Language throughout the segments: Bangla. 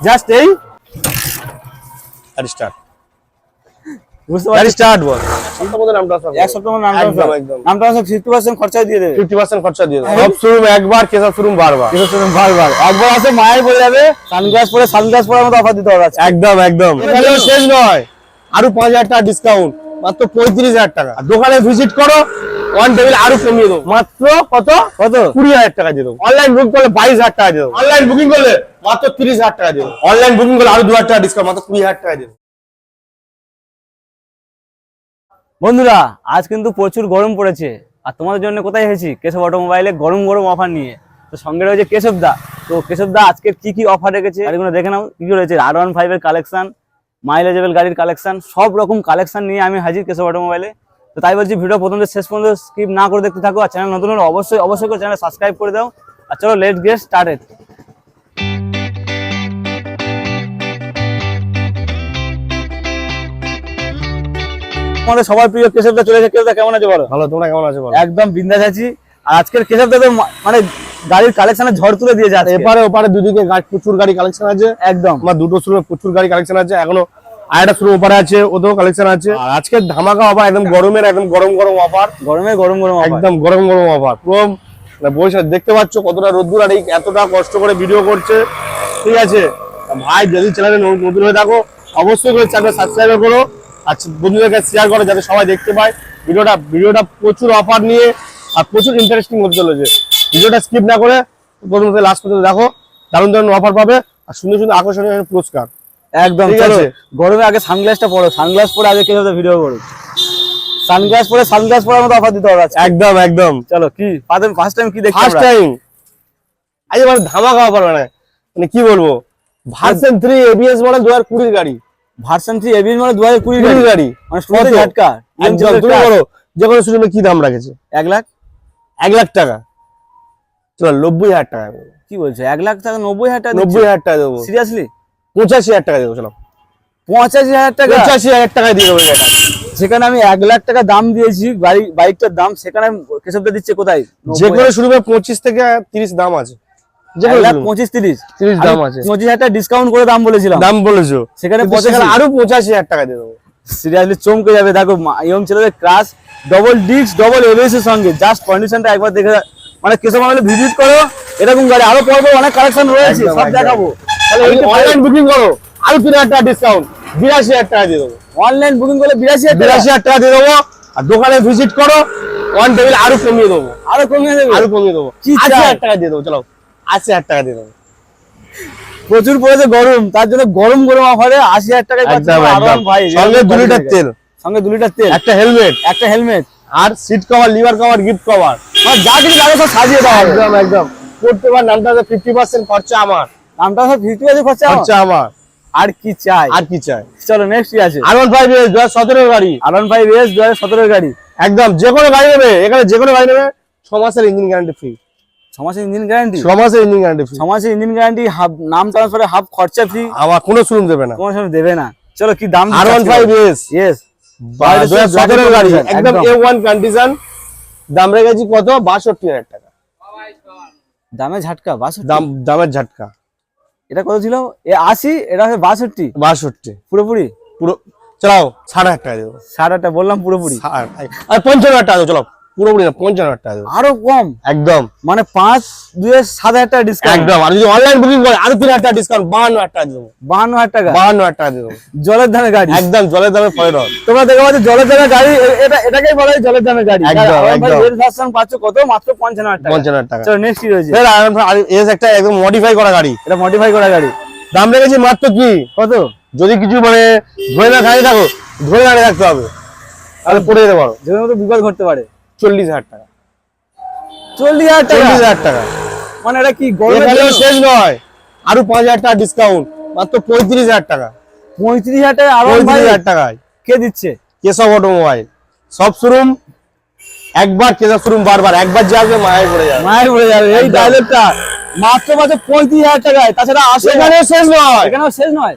জাস্ট এই আর স্টার্ট বুঝতে পারছি? স্টার্ট বল। সপ্তাহ মধ্যে নামটা আসবে এক সপ্তাহ নাম একদম, একদম। নামটা ফিফটি পার্সেন্ট খরচায় দিয়ে দেবে। 50% খরচা দিয়ে সব শোরুম একবার শোরুম বারবার। বারবার। একবার আছে মায়ের পড়ে যাবে সানগ্লাস পরে সানগ্লাস পরে মতো অফার দিতে হবে একদম একদম। শেষ নয়। আরও পাঁচ হাজার টাকা ডিসকাউন্ট মাত্র পঁয়ত্রিশ হাজার টাকা। দোকানে ভিজিট করো। ওয়ান টেবিল আরও কমিয়ে দেবো। মাত্র কত? কত? কুড়ি হাজার টাকা দিয়ে দেবো। অনলাইন বুকিং করলে বাইশ হাজার টাকা দিয়ে দেবো। অনলাইন বুকিং করলে মাত্র তিরিশ হাজার টাকা দিয়ে দেবো। অনলাইন বুকিং করলে আরও দু হাজার টাকা ডিসকাউন্ট মাত্র কুড়ি হাজার টাকা দিয়ে দেবো। বন্ধুরা আজ কিন্তু প্রচুর গরম পড়েছে। আর তোমাদের জন্য কোথায় এসেছি? কেশব অটোমোবাইলে গরম গরম অফার নিয়ে। তো সঙ্গে রয়েছে কেশব দা তো কেশব দা আজকে কি কি অফার রেখেছে? গাড়িগুলো দেখে নাও কি কি রয়েছে? আর ওয়ান ফাইভ এর কালেকশন মাইলেজেবল গাড়ির কালেকশন সব রকম কালেকশন নিয়ে আমি হাজির কেশব অটোমোবাইলে তো তাই বলছি ভিডিও প্রথম শেষ পর্যন্ত স্কিপ না করে দেখতে থাকো আর চ্যানেল নতুন হলে অবশ্যই অবশ্যই করে চ্যানেল সাবস্ক্রাইব করে দাও। আর চলো লেট গেট স্টার্টেড আমাদের সবার প্রিয় কেশবদা চলে এসে কেশবদা কেমন আছে বলো? ভালো তোমরা কেমন আছো বলো? একদম বিন্দাস আছি। আর আজকের কেশবদা তো মানে গাড়ির কালেকশনে ঝড় তুলে এপারে ওপারে দুদিকে প্রচুর গাড়ি কালেকশন আছে। একদম। আমার দুটো প্রচুর গাড়ি কালেকশন আছে। এখনও আরেকটা শোরুম ওপারে আছে ওতেও কালেকশন আছে। আর আজকে ধামাকা অফার একদম গরমের একদম গরম গরম অফার গরমে গরম গরম একদম গরম গরম অফার পুরো মানে বসে দেখতে পাচ্ছ কতটা রোদ্দুর আর এই এতটা কষ্ট করে ভিডিও করছে। ঠিক আছে? ভাই যদি চ্যানেলে নতুন হয়ে থাকো অবশ্যই করে চ্যানেল সাবস্ক্রাইব করো। আর বন্ধুদের কাছে শেয়ার করো যাতে সবাই দেখতে পায়। ভিডিওটা ভিডিওটা প্রচুর অফার নিয়ে আর প্রচুর ইন্টারেস্টিং হতে চলেছে। ভিডিওটা স্কিপ না করে প্রথম থেকে লাস্ট পর্যন্ত দেখো। দারুণ দারুণ অফার পাবে। আর সুন্দর সুন্দর আকর্ষণীয় পুরস্কার। একদম চলো। গরমে আগে সানগ্লাসটা পরো। সানগ্লাস পরে আগে কেশবদা ভিডিও করো? সানগ্লাস পরে সানগ্লাস পরে মতো অফার দিতে হবে একদম একদম। চলো কি? ফার্স্ট ফার্স্ট টাইম কি দেখছি ফার্স্ট টাইম আজ ধামা খাওয়া অফার মানে। মানে কি বলব? ভার্সন থ্রি এবিএস মডেল দু হাজার কুড়ির গাড়ি। ভার্সন থ্রি এবিএস মানে দু হাজার কুড়ি কুড়ির গাড়ি? মানে কত? ঝাটকা। একদম তুমি বলো যে কোনো শোরুমে কি দাম রাখেছে? এক লাখ? এক লাখ টাকা। চলো নব্বই হাজার টাকা। কি বলছো? এক লাখ টাকা নব্বই হাজার টাকা নব্বই হাজার টাকা দেবো। সিরিয়াসলি পঁচাশি হাজার টাকা পঁচাশি হাজার টাকা? পঁচাশি হাজার টাকা দিয়ে দেবো এটা যেখানে আমি এক লাখ টাকা দাম দিয়েছি বাইকটার দাম সেখানে কেশবদা দিচ্ছে কোথায়? যে কোনো শোরুমে পঁচিশ থেকে তিরিশ দাম আছে। ডিসকাউন্ট করে দাম বলেছিলাম। দাম বলেছ। সেখানে কিন্তু পঁচাশি আরও পঁচাশি হাজার টাকা দিয়ে দেবো। সিরিয়াসলি চমকে যাবে দেখো ইয়ং ছেলেদের crush double disc double ABS এর সঙ্গে। জাস্ট কন্ডিশনটা একবার দেখে মানে আমাদের ভিজিট করো এরকম গাড়ি। আরও পর পর অনেক কালেকশন রয়েছে সব দেখাবো। অনলাইন বুকিং করো। আরও তিন হাজার টাকা ডিসকাউন্ট বিরাশি হাজার টাকা দিয়ে দেবো। অনলাইন বুকিং করলে বিরাশি হাজার টাকা। বিরাশি হাজার টাকা দিয়ে দেবো। আর দোকানে ভিজিট করো। ওয়ান টেবিল আরও কমিয়ে দেবো। আরও কমিয়ে দেবে? আরও কমিয়ে দেবো। আশি হাজার টাকা দিয়ে দেবো। চলো। আশি হাজার টাকা দিয়ে দেবো। প্রচুর পড়েছে গরম। তার জন্য গরম গরম অফারে আশি হাজার একদম ভাই সঙ্গে দু লিটার তেল। সঙ্গে দু লিটার তেল। একটা হেলমেট একটা হেলমেট আর seat cover lever cover gift cover যা কিছু লাগে সব সাজিয়ে দেওয়া একদম একদম। করতে পার নামটা ফিফটি পার্সেন্ট খরচা আমার। দামটা সব ফিফটি খরচা আমার। খরচা আমার। আর কি চাই? আর কি চাই? চলো নেক্সট কি আছে? আর ওয়ান ফাইভ এস দু হাজার গাড়ি। আর ওয়ান ফাইভ এস দু হাজার গাড়ি। একদম যে কোনো গাড়ি নেবে এখানে যে কোনো গাড়ি নেবে ছ মাসের ইঞ্জিন গ্যারান্টি ফ্রি ছ মাসের ইঞ্জিন গ্যারান্টি ছ মাসের ইঞ্জিন গ্যারান্টি ফ্রি ছ মাসের ইঞ্জিন গ্যারান্টি হাফ নাম ট্রান্সফারে হাফ খরচা ফ্রি আমার কোনো শোরুম দেবে না। কোনো দেবে না। চলো কি দাম R one five S yes সতেরো গাড়ি। একদম এ ওয়ান কন্ডিশন দাম রেখেছি কত? বাষট্টি হাজার টাকা। দামে ঝাটকা বাষট্টি। দাম দামের ঝাটকা। এটা কত ছিল? এ আশি এটা হচ্ছে বাষট্টি। বাষট্টি। পুরোপুরি? পুরো চলাও সাড়ে হাজার টাকা দেবো। সাড়ে হাজার বললাম পুরোপুরি। আর পঞ্চান্ন হাজার টাকা চলো। পুরোপুরি না পঞ্চান্ন হাজার টাকা আরও কম? একদম। মানে পাঁচ দুয়ে সাত হাজার টাকা ডিসকাউন্ট একদম। আর যদি অনলাইন বুকিং করে আরও তিন হাজার টাকা ডিসকাউন্ট বাহান্ন হাজার টাকা দেবো। বাহান্ন হাজার টাকা? বাহান্ন হাজার টাকা দেবো। জলের দামে গাড়ি? একদম জলের দামে পরে তোমরা দেখো পাচ্ছ জলের দামে গাড়ি এটা এটাকেই বলা হয় জলের দামে গাড়ি। একদম, একদম। ভার্সন পাচ্ছ কত? মাত্র পঞ্চান্ন হাজার টাকা। পঞ্চান্ন হাজার টাকা। চলো নেক্সট কি রয়েছে? ফের এস একটা একদম মডিফাই করা গাড়ি। এটা মডিফাই করা গাড়ি। দাম রেখেছি মাত্র কি? কত? যদি কিছু মানে ধরে না খাই থাকো ধরে দাঁড়িয়ে রাখতে হবে। তাহলে পড়ে যেতে পারো। যেখানে বিপদ ঘটতে পারে। চল্লিশ হাজার টাকা। চল্লিশ হাজার টাকা? চল্লিশ হাজার টাকা। মানে এটা কি গরমের শেষ নয়। আরও পাঁচ হাজার টাকা ডিসকাউন্ট মাত্র পঁয়ত্রিশ হাজার টাকা। পঁয়ত্রিশ হাজার টাকা? আরও পঁয়ত্রিশ হাজার টাকায়। কে দিচ্ছে? কেশব অটোমোবাইল। সব শোরুম একবার কেশব শোরুম বারবার। একবার যে আসবে মায়ের পড়ে যাবে। মায়ের পড়ে যাবে। এই। ডায়লগটা মাত্র মাত্র পঁয়ত্রিশ হাজার টাকায়। তাছাড়া আসে এখানেও শেষ নয়। এখানেও শেষ নয়?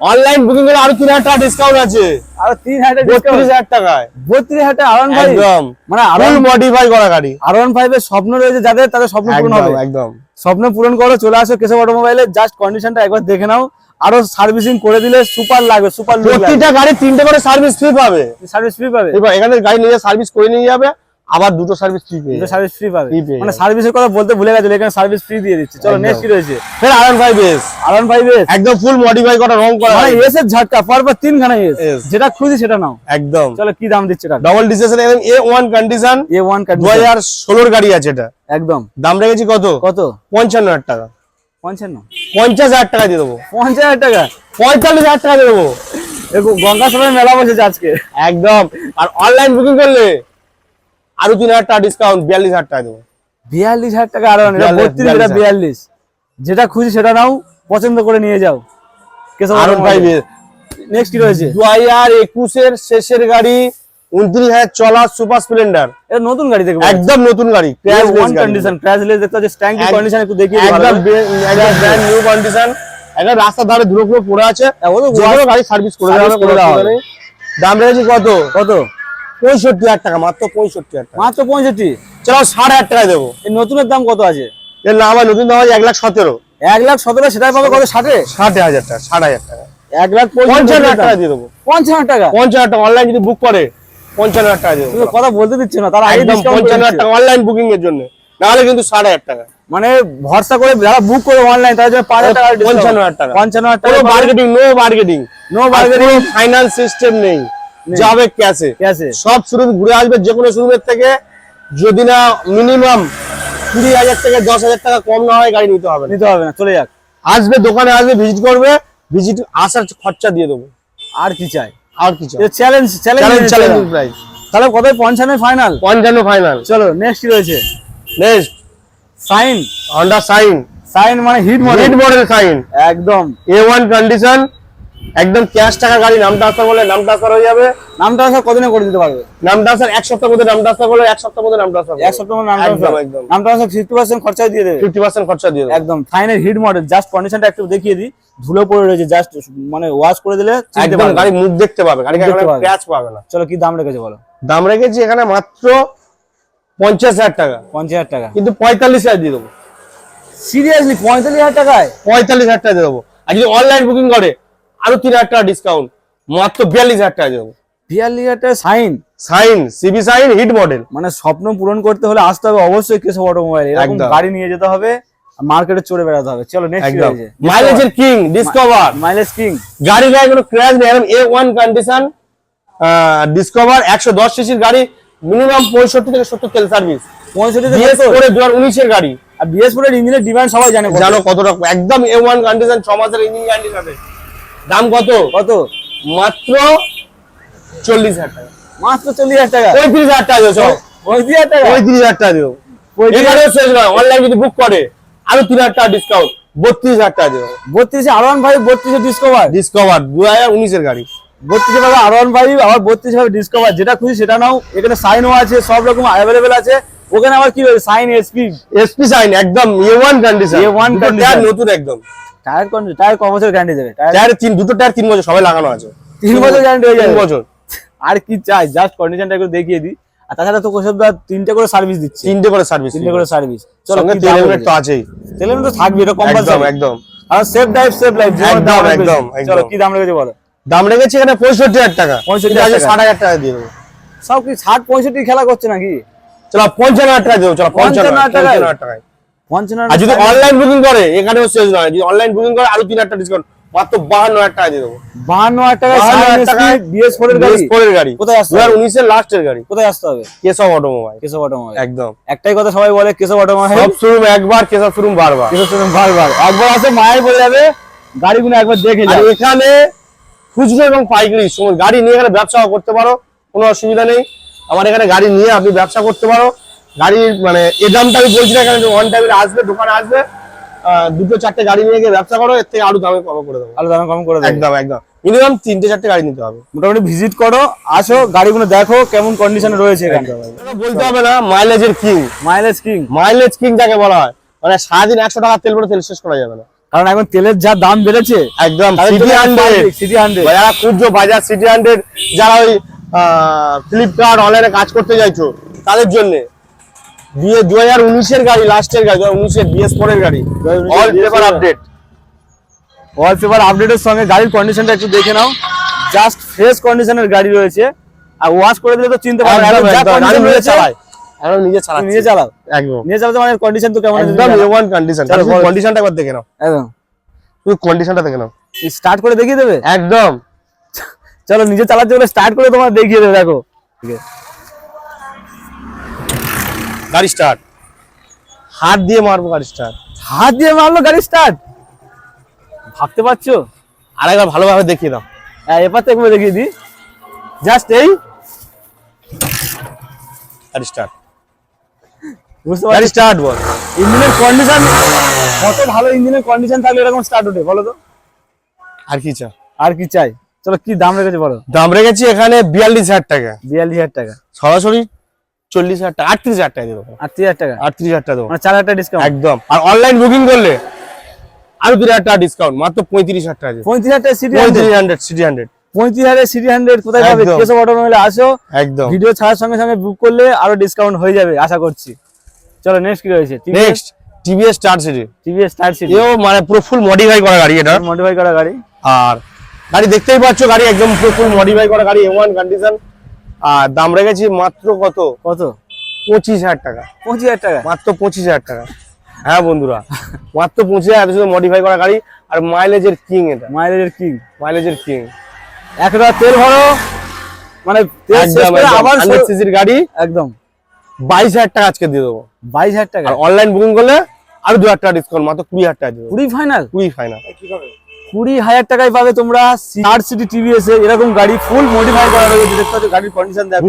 অনলাইন বুকিং করে আরও তিন হাজার টাকা ডিসকাউন্ট আছে। আরও তিন হাজার বত্রিশ হাজার টাকায়। বত্রিশ হাজার টাকা আরন ভাই একদম। মানে আরন মডিফাই করা গাড়ি। আরন ফাইভ এর স্বপ্ন রয়েছে যাদের তাদের স্বপ্ন পূরণ হবে। একদম। স্বপ্ন পূরণ করো চলে আসো কেশব অটোমোবাইলে জাস্ট কন্ডিশনটা একবার দেখে নাও। আরও সার্ভিসিং করে দিলে সুপার লাগবে সুপার লুক প্রতিটা গাড়ি তিনটে করে সার্ভিস ফ্রি পাবে। সার্ভিস ফ্রি পাবে। এবার এখানে গাড়ি নিয়ে সার্ভিস করে নিয়ে যাবে। আবার দুটো সার্ভিস ফ্রি পেয়ে দুটো। সার্ভিস ফ্রি পাবে। মানে সার্ভিসের কথা বলতে ভুলে গেছিল এখানে সার্ভিস ফ্রি দিয়ে দিচ্ছে। চলো। নেক্সট কি রয়েছে? ফের R one five S R one five S একদম ফুল মডিফাই করা রং করা। মানে এস এর ঝটকা পরপর তিনখানা এস যেটা খুঁজি সেটা নাও। একদম। চলো কি দাম দিচ্ছে এটা ডবল ডিসেশন এবং A one condition A one দু হাজার ষোলোর গাড়ি আছে এটা। একদম। দাম রেখেছি কত? কত? পঞ্চান্ন হাজার টাকা। পঞ্চান্ন। পঞ্চাশ হাজার টাকা দিয়ে দেবো। পঞ্চাশ হাজার টাকা? পঁয়তাল্লিশ হাজার টাকা দিয়ে দেবো। দেখো গঙ্গা মেলা বসেছে আজকে। একদম। আর অনলাইন বুকিং করলে আরও তিন হাজার টাকা ডিসকাউন্ট বিয়াল্লিশ হাজার টাকা দেবো। বিয়াল্লিশ হাজার টাকা আরও বিয়াল্লিশ, বত্রিশ এটা বিয়াল্লিশ। বিয়াল্লিশ। যেটা খুঁজি সেটা নাও পছন্দ করে নিয়ে যাও। নেক্সট কি রয়েছে? দু হাজার একুশের শেষের গাড়ি উনত্রিশ হাজার চলা সুপার স্প্লেন্ডার। এটা নতুন গাড়ি দেখব। একদম নতুন গাড়ি ওয়ান কন্ডিশন ক্র্যাশলেস দেখতে কন্ডিশন একটু একদম ব্র্যান্ড নিউ কন্ডিশন একদম রাস্তার ধারে ধুলো পড়ে আছে। হ্যাঁ, গাড়ি সার্ভিস করে দেওয়া। দাম রেখেছি কত? কত? পঁয়ষট্টি হাজার টাকা মাত্র পঁয়ষট্টি হাজার মাত্র পঁয়ষট্টি। চলো ষাট হাজার টাকা দেবো। এই নতুনের দাম কত আছে? এর নাম হয় নতুন দাম হয় এক লাখ সতেরো। এক লাখ সতেরো সেটাই পাবে কত ষাটে? ষাট হাজার টাকা ষাট হাজার টাকা। এক লাখ পঞ্চান্ন হাজার টাকা। দিয়ে দেবো। পঞ্চান্ন টাকা? পঞ্চান্ন টাকা অনলাইন যদি বুক করে পঞ্চান্ন হাজার টাকা দিয়ে দেবো। কথা বলতে দিচ্ছে না তারা আগে পঞ্চান্ন হাজার টাকা অনলাইন বুকিং এর জন্য। নাহলে কিন্তু ষাট হাজার টাকা। মানে ভরসা করে যারা বুক করে অনলাইন তাদের জন্য পাঁচ হাজার টাকা। পঞ্চান্ন হাজার টাকা। পঞ্চান্ন হাজার টাকা marketing no marketing no bargaining finance system নেই। যাবে ক্যাশে। ক্যাশে। সব শোরুম ঘুরে আসবে যে কোনো শোরুমের থেকে। যদি না মিনিমাম কুড়ি হাজার থেকে দশ হাজার টাকা কম না হয় গাড়ি নিতে হবে নিতে হবে না চলে যাক। আসবে দোকানে আসবে ভিজিট করবে ভিজিট আসার খরচা দিয়ে দেবো। আর কি চাই? আর কিছু চ্যালেঞ্জ চ্যালেঞ্জ চ্যালেঞ্জ প্রাইস তাহলে কত পঞ্চান্ন ফাইনাল পঞ্চান্ন ফাইনাল চলো নেক্সট কি রয়েছে? Next shine Honda shine shine মানে hit model red model shine একদম। এ ওয়ান কন্ডিশন একদম ক্যাশ টাকা গাড়ি নাম ট্রান্সফার করলে নাম ট্রান্সফার হয়ে যাবে। নামটা স্যার কদিনে করে দিতে পারবে? নাম ট্রান্সফার এক সপ্তাহ মধ্যে নাম ট্রান্সফার করলে এক সপ্তাহ মধ্যে নাম ট্রান্সফার এক সপ্তাহ নাম একদম একদম। নামটা স্যার ফিফটি পার্সেন্ট খরচা দিয়ে দেবে। ফিফটি পার্সেন্ট খরচা দিয়ে দেবো। একদম ফাইনের হিট মডেল জাস্ট কন্ডিশনটা একটু দেখিয়ে দিই। ধুলো পড়ে রয়েছে জাস্ট মানে ওয়াশ করে দিলে একদম গাড়ি মুখ দেখতে পাবে গাড়ি। ক্র্যাচ পাবে। না। চলো কি দাম রেখেছে বলো? দাম রেখেছি এখানে মাত্র পঞ্চাশ হাজার টাকা। পঞ্চাশ হাজার টাকা। কিন্তু পঁয়তাল্লিশ হাজার দিয়ে দেবো। সিরিয়াসলি পঁয়তাল্লিশ হাজার টাকায়? পঁয়তাল্লিশ হাজার টাকা দিয়ে দেবো। আর যদি অনলাইন বুকিং করে আরও তিন হাজার টাকা ডিসকাউন্ট মাত্র বিয়াল্লিশ হাজার টাকা দিয়ে দেবো। বিয়াল্লিশ হাজার টাকা shine shine CB shine hit model মানে স্বপ্ন পূরণ করতে হলে আসতে হবে অবশ্যই কেশব অটোমোবাইল এরকম। গাড়ি নিয়ে যেতে হবে মার্কেটে চড়ে বেড়াতে হবে। চলো নেক্সট মাইলেজের কিং ডিসকভার মাইলেজ কিং গাড়ি গায়ে কোনো ক্র্যাশ নেই একদম এ ওয়ান কন্ডিশন ডিসকভার একশো দশ সিসির গাড়ি মিনিমাম পঁয়ষট্টি থেকে সত্তর তেল সার্ভিস পঁয়ষট্টি করে দু হাজার উনিশের গাড়ি। আর বিএস ফোরের ইঞ্জিনের ডিমান্ড সবাই জানে। জানো কত রকম একদম এ ওয়ান কন্ডিশন ছ মাসের ইঞ্জিন গ্যারান্টি সাথে দাম কত? কত? মাত্র চল্লিশ হাজার টাকা। মাত্র চল্লিশ হাজার টাকা? পঁয়ত্রিশ হাজার টাকা দিও পঁয়ত্রিশ হাজার টাকা? পঁয়ত্রিশ হাজার টাকা দিও। পঁয়ত্রিশ শেষ নয় অনলাইন যদি বুক করে আরও তিন হাজার টাকা ডিসকাউন্ট বত্রিশ হাজার টাকা দিও। বত্রিশে আর ওয়ান ফাইভ বত্রিশে ডিসকভার ডিসকভার দু হাজার উনিশের গাড়ি। বত্রিশে পাবে আর ওয়ান ফাইভ আবার বত্রিশে পাবে ডিসকভার যেটা খুশি সেটা নাও। এখানে সাইনও আছে সব রকম অ্যাভেলেবেল আছে। ওখানে আবার কি সাইন এসপি এসপি সাইন একদম A one condition A1 condition। নতুন একদম। টায়ার কোন টায়ার ক বছর গ্যারান্টি দেবে? টায়ার তিন দুটো টায়ার তিন বছর সবাই লাগানো আছে। তিন বছর গ্যারান্টি হয়ে যাবে। বছর। আর কি চাই? জাস্ট কন্ডিশনটা একটু দেখিয়ে দিই। আর তাছাড়া তো কোসব দা তিনটে করে সার্ভিস দিচ্ছে। তিনটে করে সার্ভিস তিনটে করে সার্ভিস চলো কি তেল দাম হেলমেট তো আছেই। তেল হেলমেট তো থাকবে এটা একদম কম্পালসারি একদম আর সেফ ড্রাইভ সেফ লাইফ একদম, একদম, চলো কি দাম রেখেছে বলো? দাম রেখেছি এখানে পঁয়ষট্টি হাজার টাকা। 65,000 কিন্তু আজকে টাকা। ষাট হাজার টাকা দিয়ে দেবো। সব কি ষাট পঁয়ষট্টি খেলা করছে নাকি? চলো পঞ্চান্ন হাজার টাকা দেবো। চলো পঞ্চান্ন 55,000 টাকায়? পঞ্চান্ন হাজার টাকায়? পঞ্চান্ন আর যদি অনলাইন বুকিং করে এখানেও শেষ নয়। যদি অনলাইন বুকিং করে আরও তিন হাজার ডিসকাউন্ট মাত্র বাহান্ন হাজার টাকা দিয়ে দেবো। বাহান্ন হাজার টাকা বাহান্ন হাজার টাকায় বিএস ফোর এর গাড়ি? BS4 এর গাড়ি। কোথায় আসতে হবে? উনিশের লাস্টের গাড়ি। কোথায় আসতে হবে? কেসব অটোমোবাইল। কেশব অটোমোবাইল। একদম। একটাই কথা সবাই বলে কেশব অটোমোবাইল। সব শোরুম একবার কেসব শোরুম বারবার। কেশব শোরুম বারবার। একবার আসে মায়ের বলে যাবে গাড়িগুলো একবার দেখে যাবে এখানে খুচরো এবং পাইকারি গাড়ি নিয়ে এখানে ব্যবসা করতে পারো কোনো অসুবিধা নেই। আমার এখানে গাড়ি নিয়ে আপনি ব্যবসা করতে পারো। গাড়ির মানে এ দামটা আমি বলছি না এখানে ওয়ান টাইমে আসবে দোকানে আসবে দুটো চারটে গাড়ি নিয়ে গিয়ে ব্যবসা করো এর থেকে আরও দামে কম করে দেবো। আরও দামে কম করে দেবে। একদম একদম। মিনিমাম তিনটে চারটে গাড়ি নিতে হবে। মোটামুটি ভিজিট করো আসো গাড়িগুলো দেখো কেমন কন্ডিশনে রয়েছে বলতে হবে না মাইলেজের king mileage king mileage king যাকে বলা হয়। মানে সারাদিন একশো টাকা তেল পরে তেল শেষ করা যাবে না। কারণ এখন তেলের যা দাম বেড়েছে একদম সিটি হান্ড্রেড সিটি হান্ড্রেড যারা খুঁজছো বাজার সিটি হান্ড্রেড যারা ওই ফ্লিপকার্ট অনলাইনে কাজ করতে চাইছো তাদের জন্য। দিয়ে দু হাজার উনিশের গাড়ি লাস্টের গাড়ি দু হাজার উনিশের বিএস ফোর এর গাড়ি 2019 all BS4 paper update wallpaper আপডেটের সঙ্গে গাড়ির কন্ডিশনটা একটু দেখে নাও। জাস্ট ফ্রেশ কন্ডিশনের গাড়ি রয়েছে। আর ওয়াশ করে দিলে তো চিনতে পারবে একদম যা নিজে রয়েছে, এখন নিজে চালাচ্ছি। নিজে চালাও। একদম। নিজে চালাতে মানে কন্ডিশন তো কেমন একদম এ ওয়ান কন্ডিশন কন্ডিশনটা একবার দেখে নাও। একদম। তুই কন্ডিশনটা দেখে নাও। স্টার্ট করে দেখিয়ে দেবে? একদম। চলো নিজে চালাতে গেলে স্টার্ট করে তোমার দেখিয়ে দেবে দেখো। ঠিক আছে। গাড়ি স্টার্ট হাত দিয়ে মারবো গাড়ি স্টার্ট হাত দিয়ে মারলো গাড়ি স্টার্ট ভাবতে পারছ? আরেকবার ভালোভাবে দেখিয়ে দাও। হ্যাঁ এবার একবার দেখিয়ে দিই। জাস্ট এই। গাড়ি স্টার্ট বুঝতে পারছি? স্টার্ট বল। ইঞ্জিনের কন্ডিশন কত ভালো ইঞ্জিনের কন্ডিশন থাকলে এরকম স্টার্ট ওঠে বলো তো। আর কি চা আর কি চাই? চলো কি দাম রেখেছে বলো? দাম রেখেছি এখানে বিয়াল্লিশ হাজার টাকা। বিয়াল্লিশ হাজার টাকা। সরাসরি চল্লিশ হাজার টাকা আটত্রিশ হাজার টাকা দেবো। আটত্রিশ হাজার টাকা? আটত্রিশ হাজার টাকা দেবো। মানে চার হাজার টাকা ডিসকাউন্ট একদম। আর অনলাইন বুকিং করলে আরও দুই হাজার টাকা ডিসকাউন্ট মাত্র পঁয়ত্রিশ হাজার টাকা পঁয়ত্রিশ হাজার টাকা সিটি হান্ড্রেড সিটি হান্ড্রেড পঁয়ত্রিশ হাজার সিটি হান্ড্রেড কোথায় পাবে? একদম। অটোমোবাইলে আসো। একদম। ভিডিও ছাড়ার সঙ্গে সঙ্গে বুক করলে আরও ডিসকাউন্ট হয়ে যাবে আশা করছি। চলো নেক্সট কি রয়েছে? Next TVS Star City TVS Star City এও মানে পুরো ফুল মডিফাই করা গাড়ি এটা। মডিফাই করা গাড়ি। আর গাড়ি দেখতেই পাচ্ছ গাড়ি একদম পুরো ফুল মডিফাই করা গাড়ি ওয়ান কন্ডিশন আর দাম রেখেছি মাত্র কত? কত? পঁচিশ হাজার টাকা। পঁচিশ হাজার টাকা? মাত্র পঁচিশ হাজার টাকা। হ্যাঁ বন্ধুরা মাত্র পঁচিশ হাজার শুধু মডিফাই করা গাড়ি আর মাইলেজের কিং এটা। মাইলেজের কিং মাইলেজের কিং এক লিটার তেল ভরো। মানে আবার সিসির গাড়ি। একদম। বাইশ হাজার টাকা আজকে দিয়ে দেবো। বাইশ হাজার টাকা? অনলাইন বুকিং করলে আরও দু হাজার টাকা ডিসকাউন্ট মাত্র কুড়ি হাজার টাকা দিয়ে দেবো। কুড়ি ফাইনাল কুড়ি ফাইনাল কুড়ি হাজার টাকায় পাবে তোমরা স্মার্ট সিটি টিভিএস এরকম গাড়ি ফুল মডিফাই করা রয়েছে। দেখতে পাচ্ছ গাড়ির কন্ডিশন দেখো।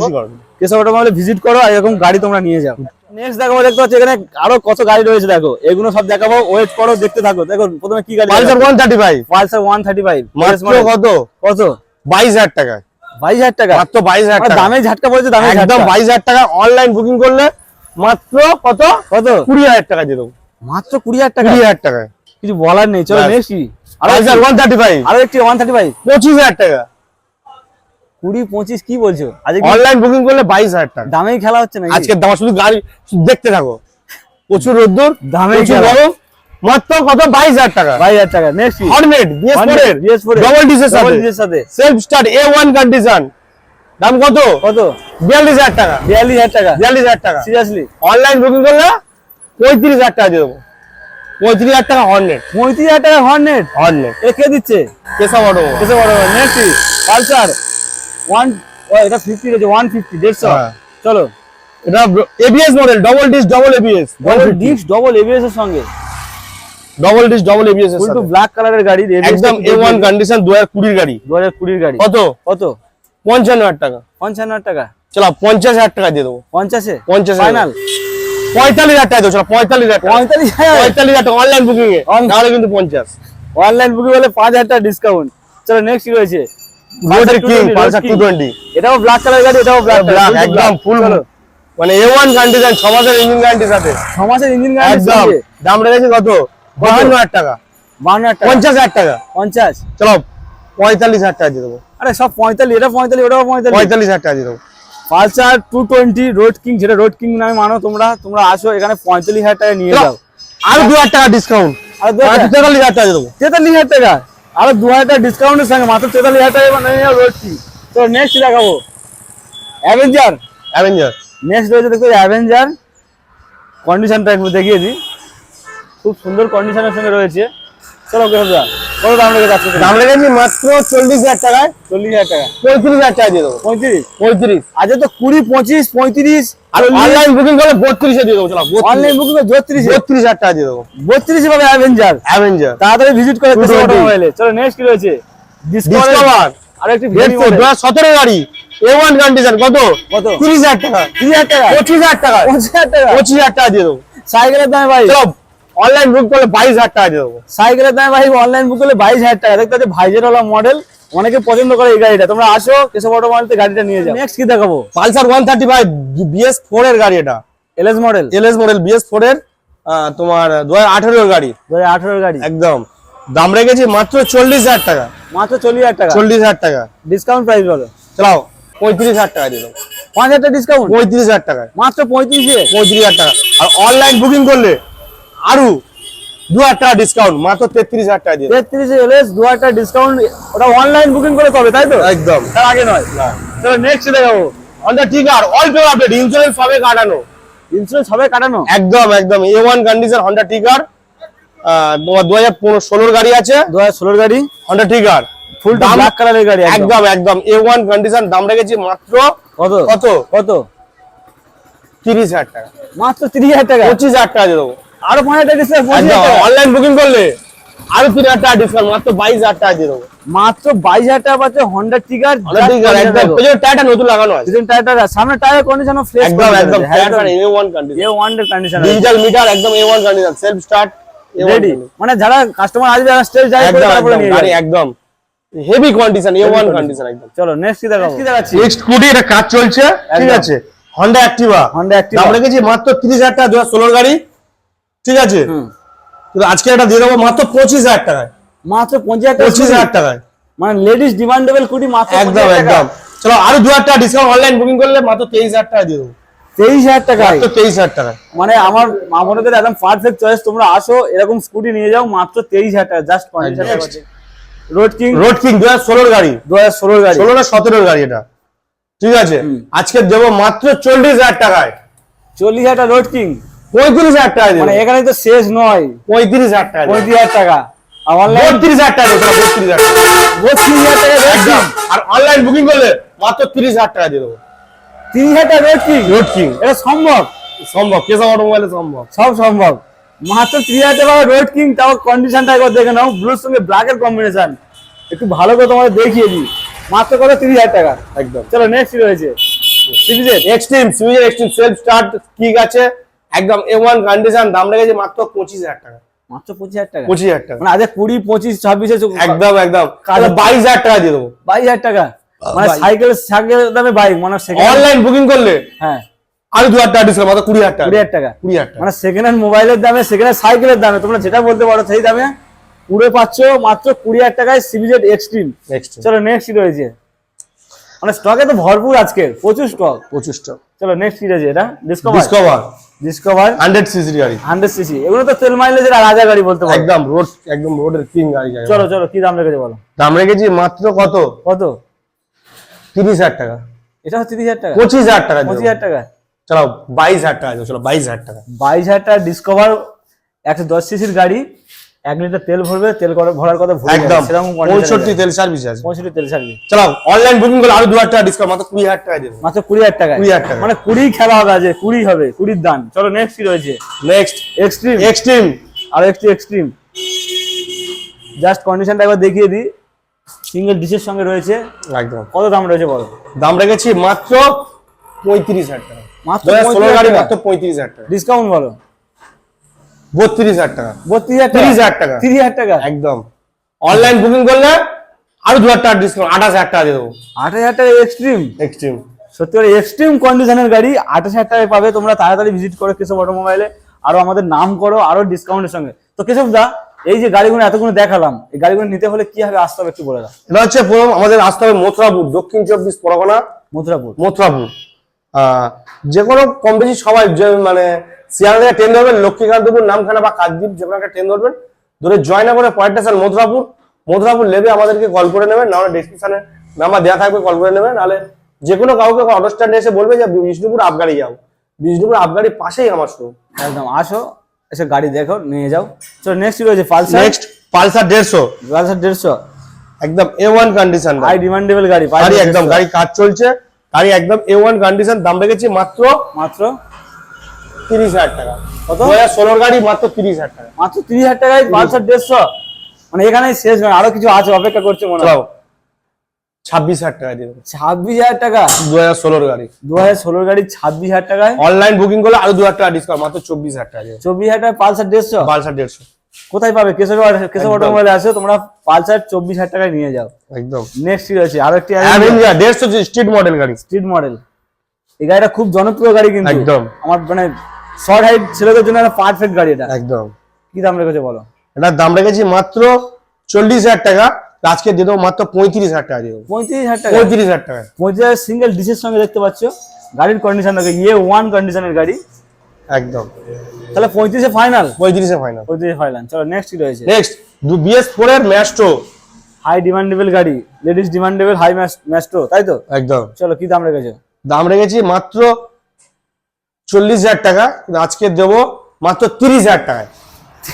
অটোমোবাইলে ভিজিট করো আর এরকম গাড়ি তোমরা নিয়ে যাও। নেক্সট দেখাবো দেখতে পাচ্ছ এখানে আরও কত গাড়ি রয়েছে দেখো। এগুলো সব দেখাবো। ওয়েট করো দেখতে থাকো। দেখো প্রথমে কি গাড়ি Pulsar one thirty five Pulsar one thirty five মাত্র কত? কত? বাইশ হাজার টাকা। বাইশ হাজার টাকা? মাত্র বাইশ হাজার আর টাকা। দামে ঝাটকা পড়েছে দামে একদম ঝাটকা বাইশ হাজার টাকা। অনলাইন বুকিং করলে মাত্র কত? কত? কুড়ি হাজার টাকা দিয়ে দেবো। মাত্র কুড়ি হাজার টাকা? কুড়ি হাজার টাকা কিছু বলার নেই। চলো। নেক্সট কি ওয়ান থার্টি ফাইভ আরও একটি ওয়ান থার্টি ফাইভ পঁচিশ হাজার টাকা। কুড়ি পঁচিশ কি বলছো? আজকে অনলাইন বুকিং করলে বাইশ হাজার টাকা। দামেই খেলা হচ্ছে না আজকে দাম শুধু গাড়ি দেখতে থাকো। প্রচুর রোদ্দুর দামে গরম। মাত্র কত? বাইশ হাজার টাকা। বাইশ হাজার টাকা। নেক্সট কি হর্নেট বিএস ফোর এর বিএস ফোর ডবল ডিসের সাথে। সাথে। Self start A one condition দাম কত? কত? বিয়াল্লিশ হাজার টাকা। বিয়াল্লিশ হাজার টাকা। বিয়াল্লিশ হাজার টাকা। সিরিয়াসলি অনলাইন বুকিং করলে পঁয়ত্রিশ হাজার টাকা দিয়ে দেবো। পঁয়ত্রিশ হাজার টাকা হর্নেট পঁয়ত্রিশ হাজার টাকা হর্নেট হর্নেট এ কে দিচ্ছে? কেসব অটো। কেসে বড় নেক্সট। পালসার। ওয়ান এটা ফিফটি রয়েছে ওয়ান ফিফটি দেড়শো। হ্যাঁ। চলো। এটা ABS model double disc double ABS double disc double ABS এর সঙ্গে। Double disc double ABS full to black কালারের গাড়ি একদম এ ওয়ান কন্ডিশন দু হাজার কুড়ির গাড়ি। দু হাজার কুড়ির গাড়ি। কত? কত? পঞ্চান্ন হাজার টাকা। পঞ্চান্ন হাজার টাকা। চলো পঞ্চাশ হাজার টাকা দিয়ে দেবো। পঞ্চাশে? পঞ্চাশ ফাইনাল পঁয়তাল্লিশ হাজার টাকা দেবো চলো পঁয়তাল্লিশ হাজার পঁয়তাল্লিশ পঁয়তাল্লিশ হাজার টাকা অনলাইন বুকিং এ। তাহলে কিন্তু পঞ্চাশ। অনলাইন বুকিং হলে পাঁচ হাজার টাকা ডিসকাউন্ট চলো নেক্সট কি রয়েছে? রোডের কিং পালসার টু টোয়েন্টি এটাও ব্ল্যাক কালার গাড়ি এটাও ব্ল্যাক ব্ল্যাক একদম ফুল মানে এ ওয়ান কন্ডিশন ছ মাসের ইঞ্জিন সাথে। ছ মাসের ইঞ্জিন গাড়ি একদম। দাম রেখেছি কত? বাহান্ন হাজার টাকা। হাজার পঞ্চাশ হাজার টাকা। পঞ্চাশ। চলো পঁয়তাল্লিশ হাজার টাকা দিয়ে দেবো। আরে সব পঁয়তাল্লিশ এটা পঁয়তাল্লিশ ওটাও পঁয়তাল্লিশ। পঁয়তাল্লিশ হাজার টাকা দিয়ে দেবো। Pulsar two twenty road king যেটা রোড কিং নামে মানো তোমরা তোমরা আসো এখানে পঁয়তাল্লিশ হাজার টাকা নিয়ে যাও। আরও দু হাজার টাকা ডিসকাউন্ট আর দু হাজার টাকা? তেতাল্লিশ হাজার টাকা দেবো। তেতাল্লিশ হাজার টাকা? আরও দু হাজার টাকা ডিসকাউন্টের সঙ্গে মাত্র তেতাল্লিশ হাজার টাকা নিয়ে যাও রোড কিং তো নেক্সট দেখাবো। অ্যাভেঞ্জার অ্যাভেঞ্জার নেক্সট রয়েছে দেখো অ্যাভেঞ্জার কন্ডিশনটা একটু দেখিয়ে দিই। খুব সুন্দর কন্ডিশনের সঙ্গে রয়েছে। চলো কেসবদা কত দাম রেখে যাচ্ছে দাম রেখেছি মাত্র চল্লিশ হাজার টাকায় চল্লিশ হাজার টাকা পঁয়ত্রিশ হাজার টাকা দিয়ে দেবো। পঁয়ত্রিশ? পঁয়ত্রিশ। আজকে তো কুড়ি পঁচিশ পঁয়ত্রিশ? আর অনলাইন বুকিং করলে বত্রিশে দিয়ে দেবো চলো অনলাইন বুকিং বত্রিশ? বত্রিশ হাজার টাকা দিয়ে দেবো। বত্রিশ পাবে অ্যাভেঞ্জার অ্যাভেঞ্জার তাড়াতাড়ি ভিজিট করে 220 চলো নেক্সট কি রয়েছে? ডিসকভার ডিসকভার আর একটি সতেরো গাড়ি। এ ওয়ান কন্ডিশন কত? কত? তিরিশ হাজার টাকা। তিরিশ হাজার টাকা। পঁচিশ হাজার টাকা। পঁচিশ হাজার টাকা। পঁচিশ হাজার টাকা দিয়ে দেবো। সাইকেলের দামে ভাই? চলো অনলাইন বুক করলে বাইশ হাজার টাকা দিয়ে দেবো। সাইকেলের দামে ভাই অনলাইন বুক করলে বাইশ হাজার টাকা। দেখতে পাচ্ছ ভাইজের ওলা মডেল অনেকে পছন্দ করে এই গাড়িটা। তোমরা আসো কেশব অটোমোবাইলতে গাড়িটা নিয়ে যাও। নেক্সট কি দেখাবো? Pulsar one thirty five BS four এর গাড়ি এটা। LS model LS model BS four এর আহ, তোমার দু হাজার আঠেরোর গাড়ি। দু হাজার আঠারোর গাড়ি। একদম। দাম রেখেছি মাত্র চল্লিশ হাজার টাকা। মাত্র চল্লিশ হাজার টাকা। চল্লিশ হাজার টাকা। ডিসকাউন্ট প্রাইস বলো। চলাও পঁয়ত্রিশ হাজার টাকা দিয়ে দেবো। পাঁচ হাজার টাকা ডিসকাউন্ট পঁয়ত্রিশ হাজার টাকায় মাত্র পঁয়ত্রিশে পঁয়ত্রিশ হাজার টাকা। আর অনলাইন বুকিং করলে আরও দু হাজার টাকা ডিসকাউন্ট মাত্র তেত্রিশ হাজার টাকা দিয়ে। তেত্রিশে দু হাজার টাকা ডিসকাউন্ট ওটা অনলাইন বুকিং করে তবে তাই তো? একদম। তার আগে নয়। চলো নেক্সট দেখাবো। অনটা ঠিক আর অল পেপার আপডেট ইন্স্যুরেন্স সবে কাটানো। ইন্স্যুরেন্স কাটানো? একদম একদম। এ ওয়ান কন্ডিশন হন্ডা টিকার দু হাজার ষোলোর গাড়ি আছে। দু হাজার ষোলোর গাড়ি? হন্ডা টিকার ফুল দাম- ব্ল্যাক কালারের গাড়ি একদম। একদম এ ওয়ান কন্ডিশন দাম রেখেছি মাত্র কত? কত? কত? তিরিশ হাজার টাকা। মাত্র তিরিশ হাজার টাকা? পঁচিশ হাজার টাকা দিয়ে দেবো। আরও পাঁচ হাজার একদম অনলাইন বুকিং করলে আরও তিন হাজার টাকা ডিসকাউন্ট মাত্র বাইশ হাজার টাকা দিয়ে দেবো। মাত্র বাইশ হাজার টাকা পাচ্ছে হন্ডা টিকার হন্ডা টায়ারটা নতুন লাগানো আছে। টায়ারটা সামনে টায়ার কন্ডিশন ফ্রেশ একদম একদম টায়ারটা A one condition A one condition digital meter একদম A one condition self start ready মানে যারা কাস্টমার আসবে স্টেজ যাই একদম একদম গাড়ি একদম। Heavy condition A one condition একদম। চলো নেক্সট কি দেখাবো? কি দেখাচ্ছি? নেক্সট স্কুটি এটা কাজ চলছে। ঠিক আছে। Honda Activa Honda Activa। দাম রেখেছি মাত্র তিরিশ হাজার টাকা দু হাজার ষোলোর গাড়ি। ঠিক আছে? হুম। কিন্তু আজকে এটা দিয়ে দেবো মাত্র পঁচিশ হাজার টাকায়। মাত্র পঁচিশ হাজার পঁচিশ হাজার টাকায়। মানে লেডিস ডিমান্ডেবল কুটি মাত্র একদম একদম। চলো আরও দু হাজার টাকা ডিসকাউন্ট অনলাইন বুকিং করলে মাত্র তেইশ হাজার টাকা দিয়ে দেবো। তেইশ হাজার টাকায়? মাত্র তেইশ হাজার টাকায়। মানে আমার মা বোনদের একদম পারফেক্ট চয়েস তোমরা আসো এরকম স্কুটি নিয়ে যাও মাত্র তেইশ হাজার টাকা just Next। Road king road king দু হাজার ষোলোর গাড়ি। দু হাজার ষোলোর গাড়ি। ষোলো না সতেরোর গাড়ি এটা। ঠিক আছে? আজকে দেবো মাত্র চল্লিশ হাজার টাকায়। চল্লিশ হাজার রোড কিং পঁয়ত্রিশ হাজার টাকা মানে এখানে তো শেষ নয়। পঁয়ত্রিশ হাজার টাকা পঁয়ত্রিশ হাজার টাকা। আর অনলাইন বত্রিশ হাজার টাকা বত্রিশ হাজার টাকা। বত্রিশ হাজার টাকা একদম। আর অনলাইন বুকিং করলে মাত্র তিরিশ হাজার টাকা দিয়ে দেবো। তিরিশ হাজার টাকা রোড কিং রোড কিং এটা সম্ভব? সম্ভব। অটোমোবাইলে সম্ভব। সব সম্ভব। মাত্র তিরিশ হাজার টাকা রোড কিং তাও কন্ডিশনটা একবার দেখে নাও। ব্লুর সঙ্গে ব্ল্যাকের কম্বিনেশন একটু ভালো করে তোমাদের দেখিয়ে দিই। মাত্র কত? তিরিশ হাজার টাকা। একদম। চলো নেক্সট রয়েছে? সিরিজের এক্সট্রিম সুইজের এক্সট্রিম সেলফ স্টার্ট কিক আছে। একদম এ ওয়ান কন্ডিশন দাম রেখেছে মাত্র পঁচিশ হাজার টাকা। মাত্র পঁচিশ হাজার টাকা? পঁচিশ হাজার টাকা। মানে আজ কুড়ি পঁচিশ ছাব্বিশে একদম একদম। বাইশ হাজার টাকা দিয়ে দেবো। বাইশ হাজার টাকা? মানে সাইকেল সাইকেল দামে বাইক মানে অনলাইন বুকিং করলে হ্যাঁ। আরও দু হাজার টাকা ডিসকাউন্ট মাত্র কুড়ি হাজার টাকা। কুড়ি হাজার টাকা। কুড়ি হাজার মানে সেকেন্ড হ্যান্ড মোবাইলের দামে সেকেন্ড হ্যান্ড সাইকেলের দামে তোমরা যেটা বলতে পারো সেই দামে পুরো পাচ্ছ মাত্র কুড়ি হাজার টাকায় সিবিজেড এক্সট্রিম চলো নেক্সট রয়েছে। মানে স্টকে তো ভরপুর আজকে প্রচুর স্টক প্রচুর স্টক চলো নেক্সট কি রয়েছে এটা Discover Discover Discover hundred CC গাড়ি। হান্ড্রেড সিসি এগুলো তো তেল মাইলেজের আর রাজা গাড়ি বলতে পারো। একদম রোড একদম রোডের কিং গাড়ি। চলো চলো কি দাম রেখেছে বলো? দাম রেখেছি মাত্র কত? কত? তিরিশ হাজার টাকা। এটা হচ্ছে তিরিশ হাজার টাকা? পঁচিশ হাজার টাকা পঁচিশ দেবো। হাজার টাকা? চলো বাইশ হাজার টাকা দেবো, চলো বাইশ হাজার টাকা। বাইশ হাজার টাকা ডিসকভার একশো দশ সিসির গাড়ি এক লিটার তেল ভরবে তেল ভরার কথা ভুলে একদম। পঁয়ষট্টি তেল সার্ভিস আছে। পঁয়ষট্টি তেল সার্ভিস চলো অনলাইন বুকিং করলে আরও দু হাজার টাকা ডিসকাউন্ট মাত্র কুড়ি হাজার টাকা দেবো। মাত্র কুড়ি হাজার টাকা 20,000 টাকা। মানে কুড়ি খেলা হবে আজ কুড়ি হবে কুড়ির দান। চলো নেক্সট কি রয়েছে? নেক্সট এক্সট্রিম এক্সট্রিম আর একটু এক্সট্রিম জাস্ট কন্ডিশনটা একবার দেখিয়ে দিই। সিঙ্গেল ডিশের সঙ্গে রয়েছে। একদম। কত দাম রয়েছে বলো? দাম রেখেছি মাত্র পঁয়ত্রিশ হাজার টাকা। মাত্র ষোলো গাড়ি টাকা। মাত্র পঁয়ত্রিশ হাজার টাকা। ডিসকাউন্ট বলো। বত্রিশ হাজার টাকা। বত্রিশ হাজার তিরিশ হাজার টাকা। তিরিশ হাজার টাকা? একদম। অনলাইন বুকিং করলে আরও দু হাজার টাকা ডিসকাউন্ট আঠাশ হাজার টাকা দিয়ে দেবো। আট হাজার টাকা এক্সট্রিম এক্সট্রিম সত্যি করে এক্সট্রিম কন্ডিশনের গাড়ি আঠাশ হাজার টাকায় পাবে তোমরা তাড়াতাড়ি ভিজিট করো কেশব অটোমোবাইলে আরও আমাদের নাম করো আরও ডিসকাউন্টের সঙ্গে। তো কেশব দা এই যে গাড়িগুলো এতগুলো দেখালাম এই গাড়িগুলো নিতে হলে কি হবে আসতে হবে একটু বলে দাও। এটা হচ্ছে পুরো আমাদের আসতে হবে মথুরাপুর দক্ষিণ চব্বিশ পরগনা। মথুরাপুর। মথুরাপুর। আহ, যে কোনো কম বেশি সবাই মানে শিয়ালদা থেকে ট্রেন ধরবেন লক্ষ্মীকান্তপুর নামখানা বা কাকদ্বীপ যে কোনো একটা ট্রেন ধরবেন। ধরে জয়নগরে পয়েন্ট স্টেশন মথুরাপুর মথুরাপুর লেবে আমাদেরকে কল করে নেবেন নাহলে ডিসক্রিপশনে নাম্বার দেওয়া থাকবে কল করে নেবেন। নাহলে যে কোনো কাউকে অটো স্ট্যান্ডে এসে বলবে যে বিষ্ণুপুর আবগাড়ি যাও। বিষ্ণুপুর আবগাড়ির পাশেই আমার শোরুম একদম আসো এসে গাড়ি দেখো নিয়ে যাও। চলো নেক্সট রয়েছে? পালসার? নেক্সট পালসার দেড়শো। পালসার দেড়শো। একদম A one condition high demandable গাড়ি গাড়ি একদম গাড়ি কাজ চলছে। গাড়ি একদম এ ওয়ান কন্ডিশন দাম রেখেছি মাত্র মাত্র তিরিশ হাজার টাকা। কত? দু হাজার ষোলোর গাড়ি মাত্র তিরিশ হাজার টাকা। মাত্র তিরিশ হাজার টাকায় পালসার দেড়শো? মানে এখানেই শেষ নয় আরও কিছু আছে অপেক্ষা করছে মনে হয়। ছাব্বিশ হাজার টাকা দিয়ে দেবো। ছাব্বিশ হাজার টাকা? দু হাজার ষোলোর গাড়ি। দু হাজার ষোলোর গাড়ি ছাব্বিশ হাজার টাকায়? অনলাইন বুকিং করলে আরও দু হাজার টাকা ডিসকাউন্ট মাত্র চব্বিশ হাজার টাকা চব্বিশ হাজার টাকা পালসার দেড়শো? পালসার দেড়শো। কোথায় পাবে? কেশব কেশব একদম। অটোমোবাইলে তোমরা পালসার চব্বিশ হাজার টাকায় নিয়ে যাও। একদম। নেক্সট আরও একটি দেড়শো স্ট্রিট মডেল গাড়ি। স্ট্রিট মডেল এই গাড়িটা খুব জনপ্রিয় গাড়ি কিন্তু। একদম। আমার মানে শর্ট হাইট ছেলেদের জন্য পারফেক্ট গাড়ি এটা। একদম। কি দাম রেখেছে বলো? এটার দাম রেখেছি মাত্র চল্লিশ হাজার টাকা। আজকে দিয়ে দেবো মাত্র পঁয়ত্রিশ হাজার টাকা দিয়ে দেবো। পঁয়ত্রিশ হাজার টাকা? পঁয়ত্রিশ হাজার টাকা। পঁয়ত্রিশ হাজার সিঙ্গেল ডিশের সঙ্গে দেখতে পাচ্ছ। গাড়ির কন্ডিশন দেখো ইয়ে ওয়ান কন্ডিশনের গাড়ি। একদম। তাহলে পঁয়ত্রিশে ফাইনাল পঁয়ত্রিশে ফাইনাল পঁয়ত্রিশে ফাইনাল চলো নেক্সট কি রয়েছে? নেক্সট বিএস ফোর এর ম্যাস্ট্রো হাই ডিমান্ডেবল গাড়ি। লেডিস ডিমান্ডেবল হাই ম্যাস্ট্রো তাই তো? একদম। চলো কি দাম রেখেছো? দাম রেখেছি মাত্র চল্লিশ হাজার টাকা কিন্তু আজকে দেবো মাত্র তিরিশ হাজার টাকায়।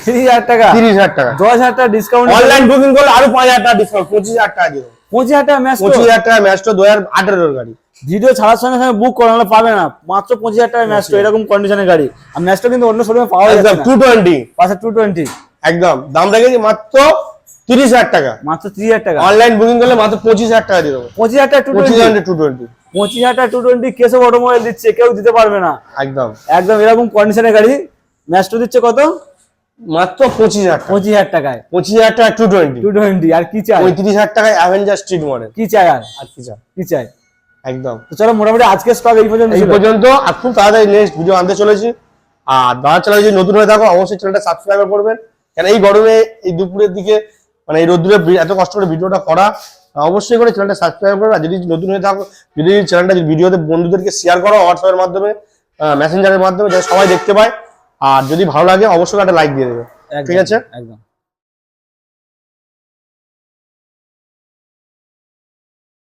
তিরিশ হাজার টাকা? তিরিশ হাজার টাকা। দশ হাজার টাকা ডিসকাউন্ট অনলাইন বুকিং করলে আরও পাঁচ হাজার টাকা ডিসকাউন্ট পঁচিশ হাজার টাকা দিয়ে দেবো। পঁচিশ হাজার টাকা ম্যাচ পঁচিশ হাজার টাকা ম্যাচটা দু হাজার আঠেরোর গাড়ি। ভিডিও ছাড়ার সঙ্গে সঙ্গে বুক করানো পাবে না। মাত্র পঁচিশ হাজার টাকা ম্যাচটো এরকম কন্ডিশনের গাড়ি। আর ম্যাচটা কিন্তু অন্য শোরুমে পাওয়া টু টোয়েন্টি পাশে টু টোয়েন্টি একদম দাম রেখেছি মাত্র তিরিশ হাজার টাকা। মাত্র তিরিশ হাজার টাকা। অনলাইন বুকিং করলে মাত্র পঁচিশ হাজার টাকা দিয়ে দেবো। পঁচিশ হাজার টাকা টু টোয়েন্টি হাজার টু টোয়েন্টি পঁচিশ হাজার টু টোয়েন্টি কেসব অটোমোবাইল দিচ্ছে কেউ দিতে পারবে না। একদম। একদম এরকম কন্ডিশনের গাড়ি। ম্যাচটো দিচ্ছে কত? মাত্র পঁচিশ হাজার পঁচিশ হাজার টাকায়। পঁচিশ হাজার টাকা টু টোয়েন্টি টু টোয়েন্টি আর কি চাই? পঁয়ত্রিশ হাজার টাকায় অ্যাভেঞ্জার স্ট্রিট মডেল কি চাই আর? আর কি চাই? কি চাই? একদম। তো চলো মোটামুটি আজকে স্টক এই পর্যন্ত এই পর্যন্ত আর খুব তাড়াতাড়ি নেক্সট ভিডিও আনতে চলেছি। আর দাদা চ্যানেল যদি নতুন হয়ে থাকো অবশ্যই চ্যানেলটা সাবস্ক্রাইব করবেন কেন এই গরমে এই দুপুরের দিকে মানে এই রোদ্দুরে এত কষ্ট করে ভিডিওটা করা অবশ্যই করে চ্যানেলটা সাবস্ক্রাইব করো আর যদি নতুন হয়ে থাকো যদি চ্যানেলটা ভিডিওতে বন্ধুদেরকে শেয়ার করো হোয়াটসঅ্যাপের মাধ্যমে মেসেঞ্জারের মাধ্যমে যাতে সবাই দেখতে পায়। আর যদি ভালো লাগে অবশ্যই একটা লাইক দিয়ে দেবে। ঠিক আছে? একদম।